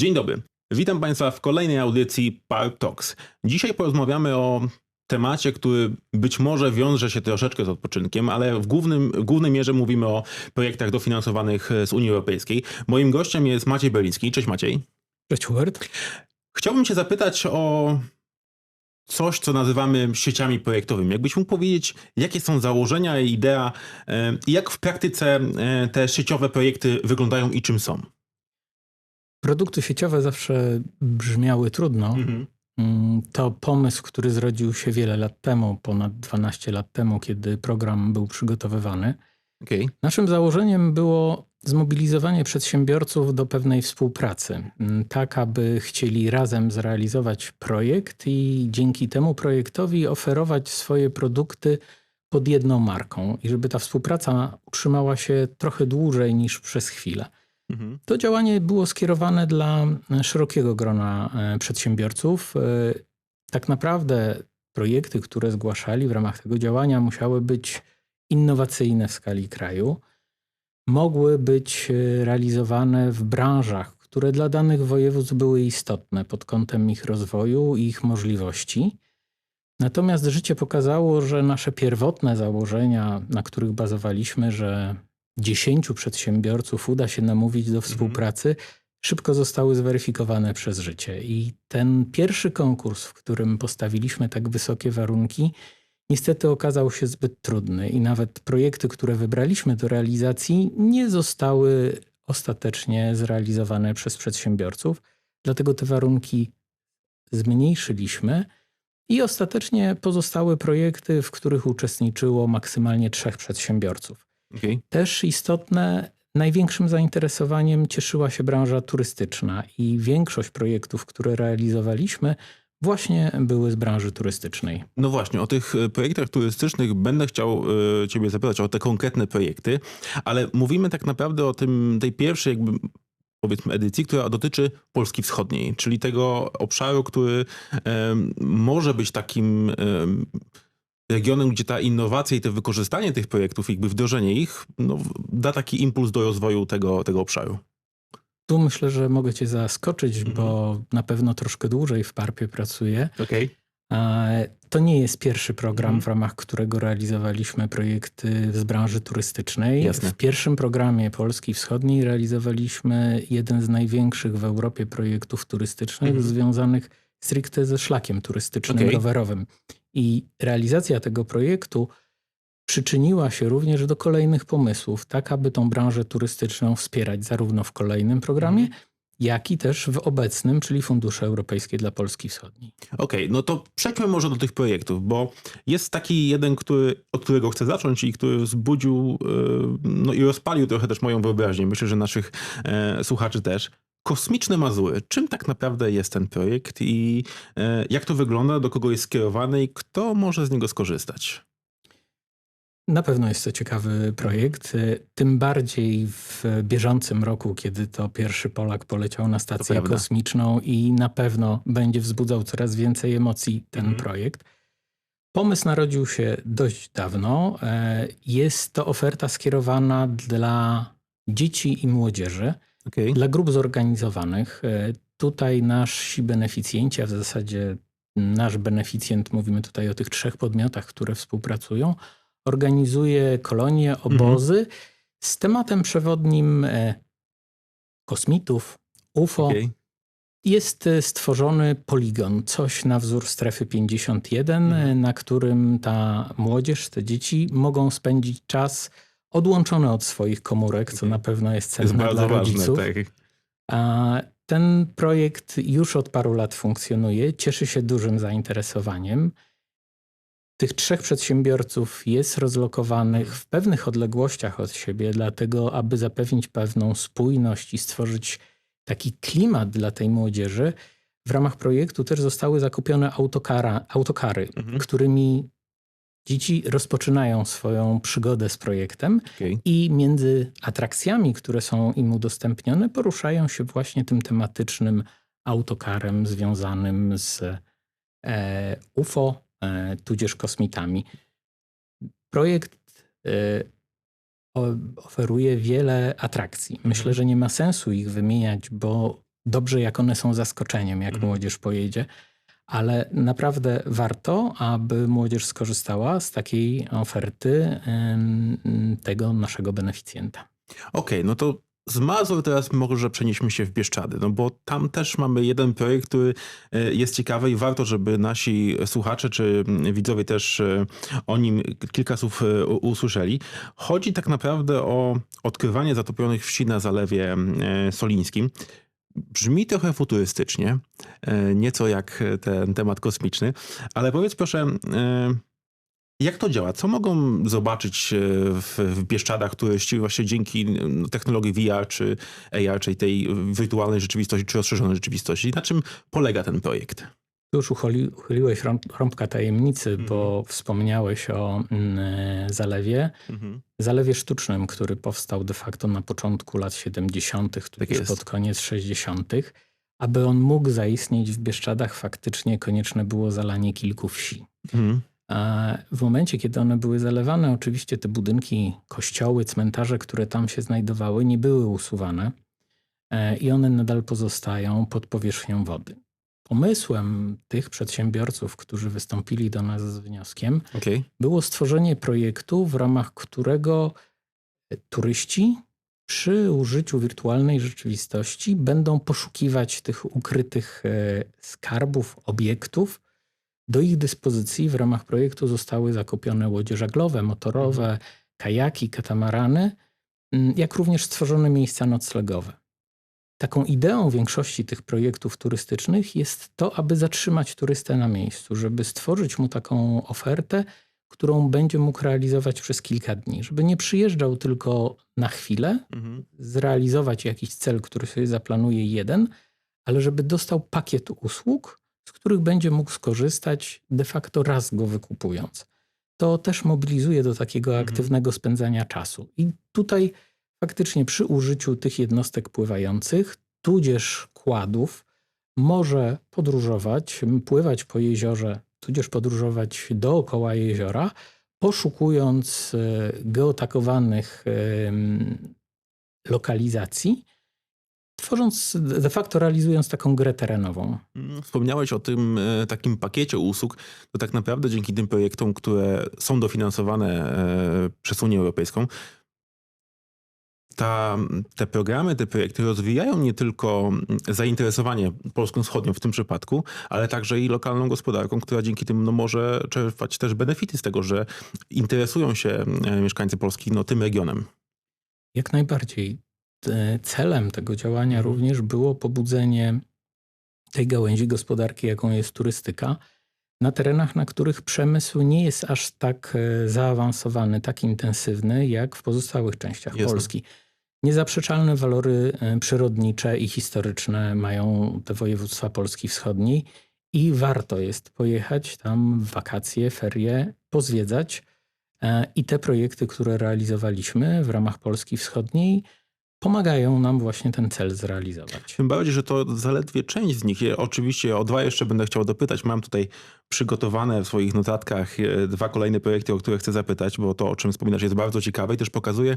Dzień dobry. Witam Państwa w kolejnej audycji Park Talks. Dzisiaj porozmawiamy o temacie, który być może wiąże się troszeczkę z odpoczynkiem, ale w, głównym, w głównej mierze mówimy o projektach dofinansowanych z Unii Europejskiej. Moim gościem jest Maciej Beliński. Cześć Maciej. Cześć Hubert. Chciałbym Cię zapytać o coś, co nazywamy sieciami projektowymi. Jakbyś mógł powiedzieć, jakie są założenia i idea e, i jak w praktyce e, te sieciowe projekty wyglądają i czym są? Produkty sieciowe zawsze brzmiały trudno. Mhm. Mm, To pomysł, który zrodził się wiele lat temu, ponad 12 lat temu, kiedy program był przygotowywany. Okej. Naszym założeniem było zmobilizowanie przedsiębiorców do pewnej współpracy, mm, tak aby chcieli razem zrealizować projekt i dzięki temu projektowi oferować swoje produkty pod jedną marką i żeby ta współpraca utrzymała się trochę dłużej niż przez chwilę. Mhm. To działanie było skierowane dla e, szerokiego grona e, przedsiębiorców. E, Tak naprawdę projekty, które zgłaszali w ramach tego działania, musiały być innowacyjne w skali kraju. Mogły być realizowane w branżach, które dla danych województw były istotne pod kątem ich rozwoju i ich możliwości. Natomiast życie pokazało, że nasze pierwotne założenia, na których bazowaliśmy, że 10 przedsiębiorców uda się namówić do współpracy, szybko zostały zweryfikowane przez życie. I ten pierwszy konkurs, w którym postawiliśmy tak wysokie warunki, niestety okazał się zbyt trudny i nawet projekty, które wybraliśmy do realizacji, nie zostały ostatecznie zrealizowane przez przedsiębiorców. Dlatego te warunki zmniejszyliśmy i ostatecznie pozostały projekty, w których uczestniczyło maksymalnie trzech przedsiębiorców. Okej. Też istotne, największym zainteresowaniem cieszyła się branża turystyczna i większość projektów, które realizowaliśmy, właśnie były z branży turystycznej. No właśnie, o tych e, projektach turystycznych będę chciał e, Ciebie zapytać o te konkretne projekty, ale mówimy tak naprawdę o tym, tej pierwszej jakby powiedzmy edycji, która dotyczy Polski Wschodniej, czyli tego obszaru, który em, może być takim em, regionem, gdzie ta innowacja i to wykorzystanie tych projektów, jakby wdrożenie ich, no, da taki impuls do rozwoju tego, tego obszaru. Tu myślę, że mogę Cię zaskoczyć, Mhm. bo na pewno troszkę dłużej w Parpie pracuję. Okej. E, To nie jest pierwszy program, Mhm. w ramach którego realizowaliśmy projekty z branży turystycznej. Jasne. W pierwszym programie Polski Wschodniej realizowaliśmy jeden z największych w Europie projektów turystycznych Mhm. związanych stricte ze szlakiem turystycznym Okej. rowerowym. I realizacja tego projektu przyczyniła się również do kolejnych pomysłów, tak aby tą branżę turystyczną wspierać zarówno w kolejnym programie, Mhm. jak i też w obecnym, czyli Fundusze Europejskie dla Polski Wschodniej. Okej, no to przejdźmy może do tych projektów, bo jest taki jeden, który, od którego chcę zacząć i który wzbudził e, no i rozpalił trochę też moją wyobraźnię. Myślę, że naszych e, słuchaczy też. Kosmiczne Mazury. Czym tak naprawdę jest ten projekt i e, jak to wygląda, do kogo jest skierowany i kto może z niego skorzystać? Na pewno jest to ciekawy projekt, y, tym bardziej w bieżącym roku, kiedy to pierwszy Polak poleciał na stację kosmiczną i na pewno będzie wzbudzał coraz więcej emocji ten Mhm. projekt. Pomysł narodził się dość dawno. E, Jest to oferta skierowana dla dzieci i młodzieży, Okej. dla grup zorganizowanych. E, Tutaj nasi beneficjenci, a w zasadzie nasz beneficjent, mówimy tutaj o tych trzech podmiotach, które współpracują, organizuje kolonie, obozy z tematem przewodnim e, kosmitów, UFO. Okej. Jest e, stworzony poligon, coś na wzór strefy 51, Mhm. na którym ta młodzież, te dzieci mogą spędzić czas odłączone od swoich komórek, co Okej. na pewno jest jest cenne bardzo dla ważne. rodziców. Tak. A ten projekt już od paru lat funkcjonuje, cieszy się dużym zainteresowaniem. Tych trzech przedsiębiorców jest rozlokowanych w pewnych odległościach od siebie, dlatego, aby zapewnić pewną spójność i stworzyć taki klimat dla tej młodzieży, w ramach projektu też zostały zakupione autokara, autokary, Mhm. którymi dzieci rozpoczynają swoją przygodę z projektem Okej. i między atrakcjami, które są im udostępnione, poruszają się właśnie tym tematycznym autokarem związanym z e, UFO, e, tudzież kosmitami. Projekt e, oferuje wiele atrakcji. Myślę, Mhm. że nie ma sensu ich wymieniać, bo dobrze, jak one są zaskoczeniem, jak Mhm. młodzież pojedzie. Ale naprawdę warto, aby młodzież skorzystała z takiej oferty tego naszego beneficjenta. Okej, no to z Mazur teraz może przenieśmy się w Bieszczady, no bo tam też mamy jeden projekt, który e, jest ciekawy i warto, żeby nasi słuchacze czy mm, widzowie też e, o nim kilka słów e, usłyszeli. Chodzi tak naprawdę o odkrywanie zatopionych wsi na Zalewie e, Solińskim. Brzmi trochę futurystycznie, e, nieco jak ten temat kosmiczny, ale powiedz proszę, e, jak to działa? Co mogą zobaczyć e, w, w Bieszczadach turyści właśnie dzięki no, technologii VR czy AR, czyli tej wirtualnej rzeczywistości czy rozszerzonej rzeczywistości? Na czym polega ten projekt? Tu już uchyli, uchyliłeś rąb, rąbka tajemnicy, Mhm. bo wspomniałeś o mm, zalewie. Zalewie sztucznym, który powstał de facto na początku lat 70., tudzież jest. pod koniec 60., aby on mógł zaistnieć w Bieszczadach, faktycznie konieczne było zalanie kilku wsi. Mhm. A w momencie, kiedy one były zalewane, oczywiście te budynki, kościoły, cmentarze, które tam się znajdowały, nie były usuwane e, i one nadal pozostają pod powierzchnią wody. Pomysłem tych przedsiębiorców, którzy wystąpili do nas z wnioskiem, Okej. było stworzenie projektu, w ramach którego turyści przy użyciu wirtualnej rzeczywistości będą poszukiwać tych ukrytych e, skarbów, obiektów. Do ich dyspozycji w ramach projektu zostały zakupione łodzie żaglowe, motorowe, kajaki, katamarany, mm, jak również stworzone miejsca noclegowe. Taką ideą większości tych projektów turystycznych jest to, aby zatrzymać turystę na miejscu, żeby stworzyć mu taką ofertę, którą będzie mógł realizować przez kilka dni, żeby nie przyjeżdżał tylko na chwilę, Mhm. zrealizować jakiś cel, który sobie zaplanuje jeden, ale żeby dostał pakiet usług, z których będzie mógł skorzystać de facto raz go wykupując. To też mobilizuje do takiego Mhm. aktywnego spędzania czasu. I tutaj faktycznie przy użyciu tych jednostek pływających, tudzież kładów, może podróżować, pływać po jeziorze, tudzież podróżować dookoła jeziora, poszukując e, geotakowanych em, lokalizacji, tworząc, de facto realizując taką grę terenową. Mm, Wspomniałeś o tym e, takim pakiecie usług. To tak naprawdę dzięki tym projektom, które są dofinansowane e, przez Unię Europejską, ta, te programy, te projekty rozwijają nie tylko zainteresowanie Polską Wschodnią w tym przypadku, ale także i lokalną gospodarką, która dzięki tym no, może czerpać też benefity z tego, że interesują się e, mieszkańcy Polski no, tym regionem. Jak najbardziej. Celem tego działania Mhm. również było pobudzenie tej gałęzi gospodarki, jaką jest turystyka, na terenach, na których przemysł nie jest aż tak e, zaawansowany, tak intensywny, jak w pozostałych częściach. Polski. Niezaprzeczalne walory e, przyrodnicze i historyczne mają te województwa Polski Wschodniej i warto jest pojechać tam w wakacje, ferie, pozwiedzać. E, I te projekty, które realizowaliśmy w ramach Polski Wschodniej, pomagają nam właśnie ten cel zrealizować. Tym bardziej, że to zaledwie część z nich. Oczywiście o dwa jeszcze będę chciał dopytać. Mam tutaj przygotowane w swoich notatkach e, dwa kolejne projekty, o które chcę zapytać, bo to, o czym wspominasz, jest bardzo ciekawe i też pokazuje,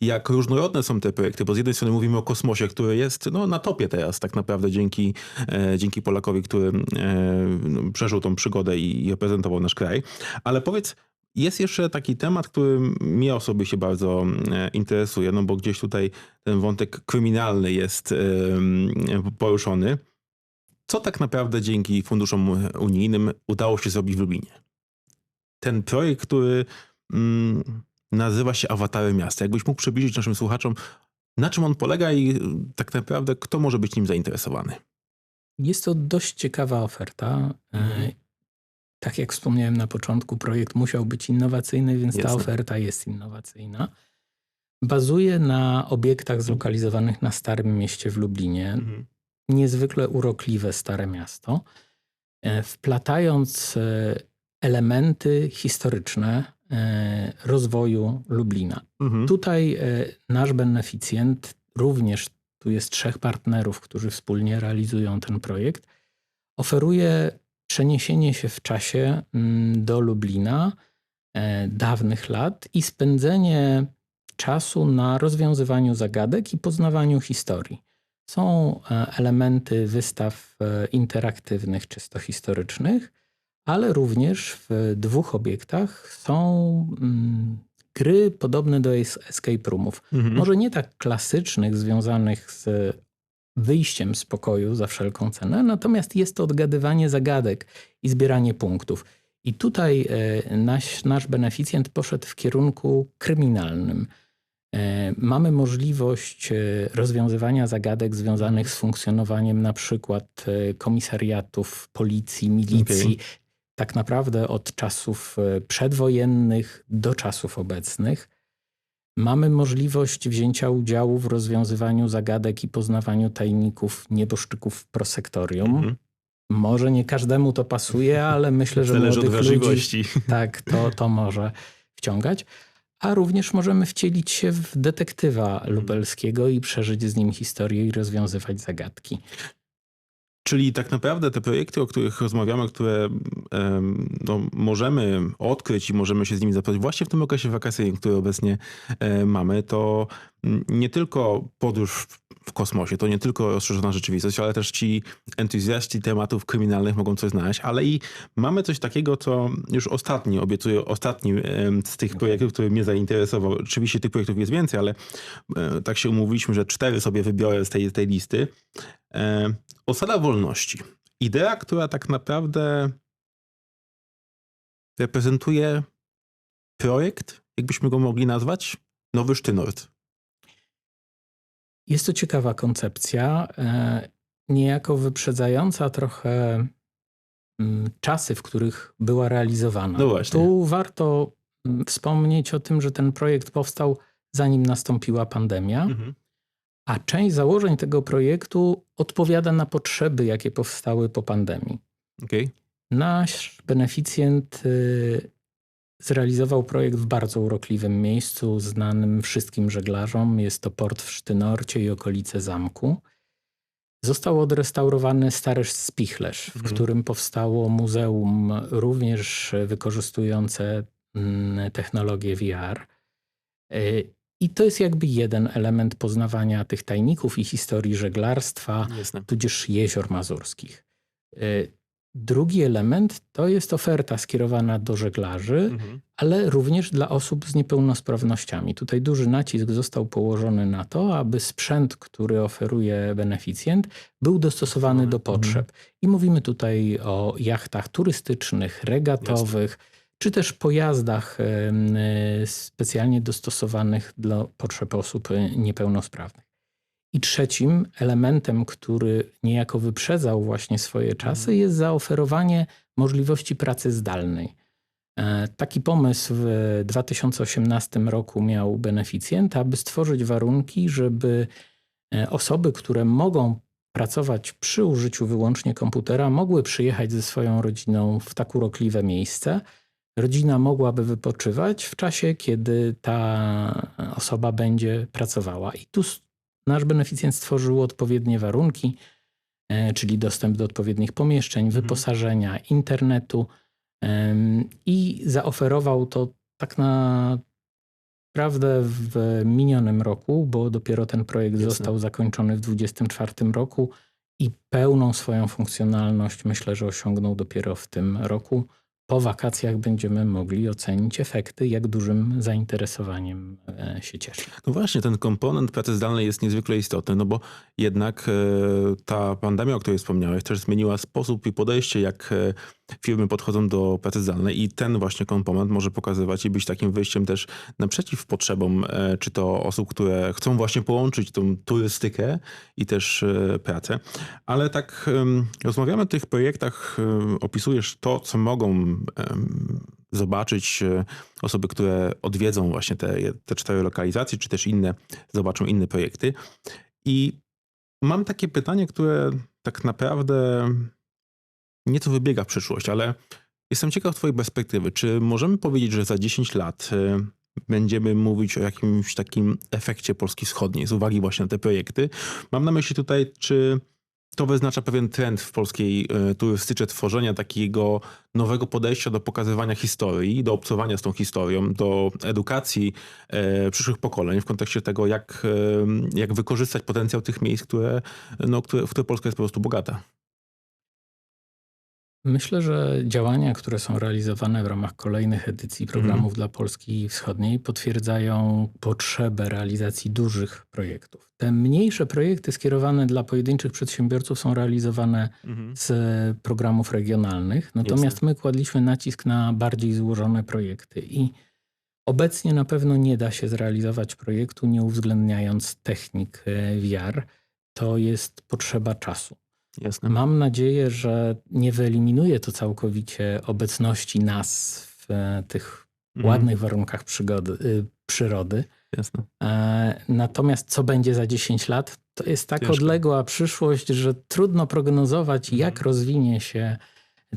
jak różnorodne są te projekty. Bo z jednej strony mówimy o kosmosie, który jest no, na topie teraz tak naprawdę dzięki, e, dzięki Polakowi, który e, no, przeżył tą przygodę i, i reprezentował nasz kraj. Ale powiedz, jest jeszcze taki temat, który mnie osobiście bardzo e, interesuje, no bo gdzieś tutaj ten wątek kryminalny jest poruszony. Co tak naprawdę dzięki funduszom unijnym udało się zrobić w Lublinie? Ten projekt, który mm, nazywa się Awatarem Miasta. Jakbyś mógł przybliżyć naszym słuchaczom, na czym on polega i y, tak naprawdę kto może być nim zainteresowany? Jest to dość ciekawa oferta. Mhm. Tak jak wspomniałem na początku, projekt musiał być innowacyjny, więc ta Jasne. oferta jest innowacyjna. Bazuje na obiektach zlokalizowanych na Starym Mieście w Lublinie. Niezwykle urokliwe Stare Miasto, e, wplatając e, elementy historyczne e, rozwoju Lublina. Mhm. Tutaj nasz beneficjent, również tu jest trzech partnerów, którzy wspólnie realizują ten projekt, oferuje przeniesienie się w czasie mm, do Lublina e, dawnych lat i spędzenie czasu na rozwiązywaniu zagadek i poznawaniu historii. są e, elementy wystaw e, interaktywnych, czysto historycznych, ale również w dwóch obiektach są mm, gry podobne do es- escape roomów. Mhm. Może nie tak klasycznych, związanych z wyjściem z pokoju za wszelką cenę, natomiast jest to odgadywanie zagadek i zbieranie punktów. I tutaj e, nasz, nasz beneficjent poszedł w kierunku kryminalnym. E, Mamy możliwość e, rozwiązywania zagadek związanych z funkcjonowaniem na przykład komisariatów, policji, milicji. Okej. Tak naprawdę od czasów przedwojennych do czasów obecnych. Mamy możliwość wzięcia udziału w rozwiązywaniu zagadek i poznawaniu tajników nieboszczyków w prosektorium. Mhm. Może nie każdemu to pasuje, ale myślę, że Zależy od młodych ludzi wrażliwości. tak, to, to może wciągać. A również możemy wcielić się w detektywa lubelskiego i przeżyć z nim historię i rozwiązywać zagadki. Czyli tak naprawdę te projekty, o których rozmawiamy, które no, możemy odkryć i możemy się z nimi zapoznać właśnie w tym okresie wakacyjnym, który obecnie e, mamy, to nie tylko podróż w, kosmosie, to nie tylko rozszerzona rzeczywistość, ale też ci entuzjaści tematów kryminalnych mogą coś znaleźć, ale i mamy coś takiego, co już ostatni, obiecuję, ostatni z tych projektów, który mnie zainteresował. Oczywiście tych projektów jest więcej, ale e, tak się umówiliśmy, że cztery sobie wybiorę z tej, tej listy. E, Osada wolności. Idea, która tak naprawdę reprezentuje projekt, jakbyśmy go mogli nazwać, Nowy Sztynort. Jest to ciekawa koncepcja, e, niejako wyprzedzająca trochę mm, czasy, w których była realizowana. No właśnie. Tu warto mm, wspomnieć o tym, że ten projekt powstał zanim nastąpiła pandemia. A część założeń tego projektu odpowiada na potrzeby, jakie powstały po pandemii. Okej. Nasz beneficjent y, zrealizował projekt w bardzo urokliwym miejscu, znanym wszystkim żeglarzom. Jest to port w Sztynorcie i okolice zamku. Został odrestaurowany stary Spichlerz, w Mhm. którym powstało muzeum również wykorzystujące mm, technologię VR. I to jest jakby jeden element poznawania tych tajników i historii żeglarstwa, Jasne. tudzież jezior mazurskich. Y, Drugi element to jest oferta skierowana do żeglarzy, Mhm. ale również dla osób z niepełnosprawnościami. Tutaj duży nacisk został położony na to, aby sprzęt, który oferuje beneficjent, był dostosowany do Mhm. potrzeb. I mówimy tutaj o jachtach turystycznych, regatowych, czy też pojazdach y, specjalnie dostosowanych dla potrzeb osób y, niepełnosprawnych. I trzecim elementem, który niejako wyprzedzał właśnie swoje czasy, Mhm. jest zaoferowanie możliwości pracy zdalnej. E, Taki pomysł w 2018 roku miał beneficjent, aby stworzyć warunki, żeby e, osoby, które mogą pracować przy użyciu wyłącznie komputera, mogły przyjechać ze swoją rodziną w tak urokliwe miejsce. Rodzina mogłaby wypoczywać w czasie, kiedy ta osoba będzie pracowała. I tu nasz beneficjent stworzył odpowiednie warunki, e, czyli dostęp do odpowiednich pomieszczeń, Mhm. wyposażenia, internetu i zaoferował to tak naprawdę w minionym roku, bo dopiero ten projekt Jasne. został zakończony w 2024 roku i pełną swoją funkcjonalność myślę, że osiągnął dopiero w tym roku. Po wakacjach będziemy mogli ocenić efekty, jak dużym zainteresowaniem e, się cieszy. No właśnie, ten komponent pracy zdalnej jest niezwykle istotny, no bo jednak e, ta pandemia, o której wspomniałeś, też zmieniła sposób i podejście, jak e, firmy podchodzą do pracy zdalnej i ten właśnie komponent może pokazywać i być takim wyjściem też naprzeciw potrzebom, e, czy to osób, które chcą właśnie połączyć tą turystykę i też e, pracę. Ale tak rozmawiamy o tych projektach, em, opisujesz to, co mogą zobaczyć e, osoby, które odwiedzą właśnie te, te cztery lokalizacje, czy też inne, zobaczą inne projekty. I mam takie pytanie, które tak naprawdę nieco wybiega w przyszłość, ale jestem ciekaw twojej perspektywy. Czy możemy powiedzieć, że za 10 lat y, będziemy mówić o jakimś takim efekcie Polski Wschodniej z uwagi właśnie na te projekty? Mam na myśli tutaj, czy to wyznacza pewien trend w polskiej e, turystyce tworzenia takiego nowego podejścia do pokazywania historii, do obcowania z tą historią, do edukacji e, przyszłych pokoleń w kontekście tego, jak, jak wykorzystać potencjał tych miejsc, które, no, które, w które Polska jest po prostu bogata. Myślę, że działania, które są realizowane w ramach kolejnych edycji programów dla Polski Wschodniej, potwierdzają potrzebę realizacji dużych projektów. Te mniejsze projekty skierowane dla pojedynczych przedsiębiorców są realizowane z programów regionalnych, natomiast my kładliśmy nacisk na bardziej złożone projekty i obecnie na pewno nie da się zrealizować projektu nie uwzględniając technik e, VR. To jest potrzeba czasu. Jasne. Mam nadzieję, że nie wyeliminuje to całkowicie obecności nas w e, tych Mhm. ładnych warunkach przygody, y, przyrody. Jasne. E, Natomiast co będzie za 10 lat, to jest tak Ciężko. odległa przyszłość, że trudno prognozować, Mhm. jak rozwinie się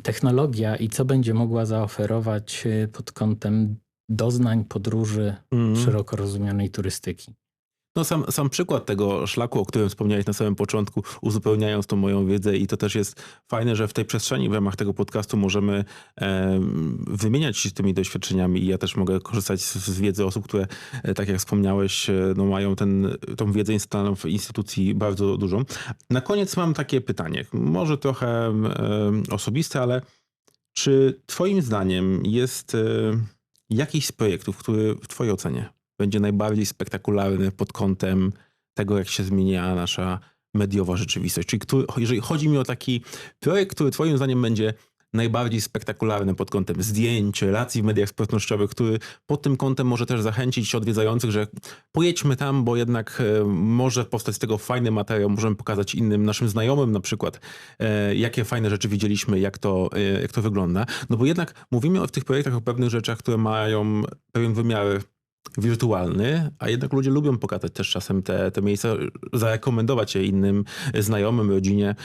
technologia i co będzie mogła zaoferować y, pod kątem doznań, podróży, Mhm. szeroko rozumianej turystyki. No sam, sam przykład tego szlaku, o którym wspomniałeś na samym początku, uzupełniając tą moją wiedzę i to też jest fajne, że w tej przestrzeni w ramach tego podcastu możemy em, wymieniać się tymi doświadczeniami i ja też mogę korzystać z, z wiedzy osób, które, e, tak jak wspomniałeś, e, no mają ten, tą wiedzę instalowaną w instytucji bardzo dużą. Na koniec mam takie pytanie, może trochę em, osobiste, ale czy twoim zdaniem jest e, jakiś z projektów, który w twojej ocenie będzie najbardziej spektakularny pod kątem tego, jak się zmienia nasza mediowa rzeczywistość. Czyli który, jeżeli chodzi mi o taki projekt, który twoim zdaniem będzie najbardziej spektakularny pod kątem zdjęć, relacji w mediach społecznościowych, który pod tym kątem może też zachęcić odwiedzających, że pojedźmy tam, bo jednak e, może powstać z tego fajny materiał, możemy pokazać innym naszym znajomym na przykład, e, jakie fajne rzeczy widzieliśmy, jak to, e, jak to wygląda. No bo jednak mówimy w tych projektach o pewnych rzeczach, które mają pewien wymiar wirtualny, a jednak ludzie lubią pokazać też czasem te, te miejsca, zarekomendować je innym znajomym, rodzinie.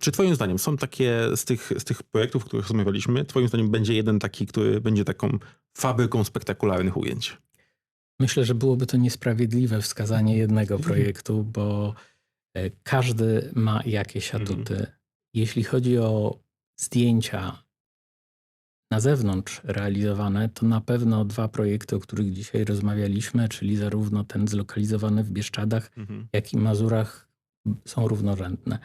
Czy twoim zdaniem są takie z tych, z tych projektów, o których rozmawialiśmy, twoim zdaniem będzie jeden taki, który będzie taką fabryką spektakularnych ujęć? Myślę, że byłoby to niesprawiedliwe wskazanie jednego projektu, bo e, każdy ma jakieś Mhm. atuty. Jeśli chodzi o zdjęcia na zewnątrz realizowane, to na pewno dwa projekty, o których dzisiaj rozmawialiśmy, czyli zarówno ten zlokalizowany w Bieszczadach, jak i Mazurach są równorzędne.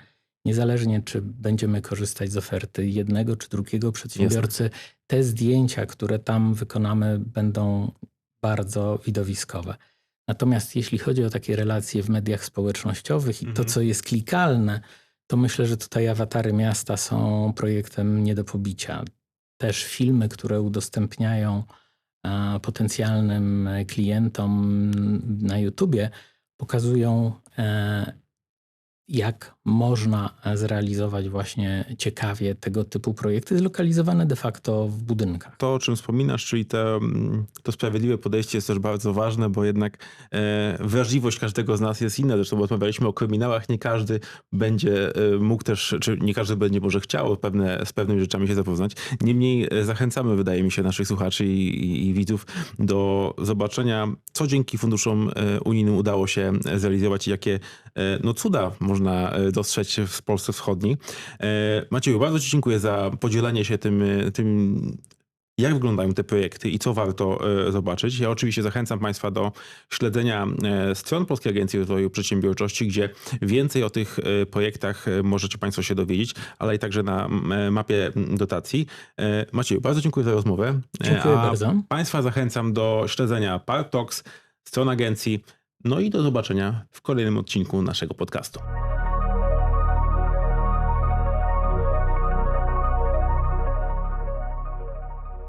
Niezależnie, czy będziemy korzystać z oferty jednego czy drugiego przedsiębiorcy, te zdjęcia, które tam wykonamy, będą bardzo widowiskowe. Natomiast jeśli chodzi o takie relacje w mediach społecznościowych i to, Mhm. co jest klikalne, to myślę, że tutaj awatary miasta są projektem nie do pobicia. Też filmy, które udostępniają e, potencjalnym klientom na YouTubie, pokazują, e, jak można zrealizować właśnie ciekawie tego typu projekty, zlokalizowane de facto w budynkach. To, o czym wspominasz, czyli to, mm, to sprawiedliwe podejście jest też bardzo ważne, bo jednak e, wrażliwość każdego z nas jest inna. Zresztą rozmawialiśmy o kryminałach, nie każdy będzie e, mógł też, czy nie każdy będzie może chciał pewne, z pewnymi rzeczami się zapoznać. Niemniej e, zachęcamy, wydaje mi się, naszych słuchaczy i, i, i widzów do zobaczenia, co dzięki funduszom e, unijnym udało się zrealizować i jakie no, cuda można e, dostrzec w Polsce Wschodniej. E, Macieju, bardzo Ci dziękuję za podzielenie się tym, e, tym jak wyglądają te projekty i co warto e, zobaczyć. Ja oczywiście zachęcam Państwa do śledzenia stron Polskiej Agencji Rozwoju Przedsiębiorczości, gdzie więcej o tych projektach możecie Państwo się dowiedzieć, ale i także na mapie dotacji. Macieju, bardzo dziękuję za rozmowę. Dziękuję a bardzo. Państwa zachęcam do śledzenia Park Talks, stron agencji, no i do zobaczenia w kolejnym odcinku naszego podcastu.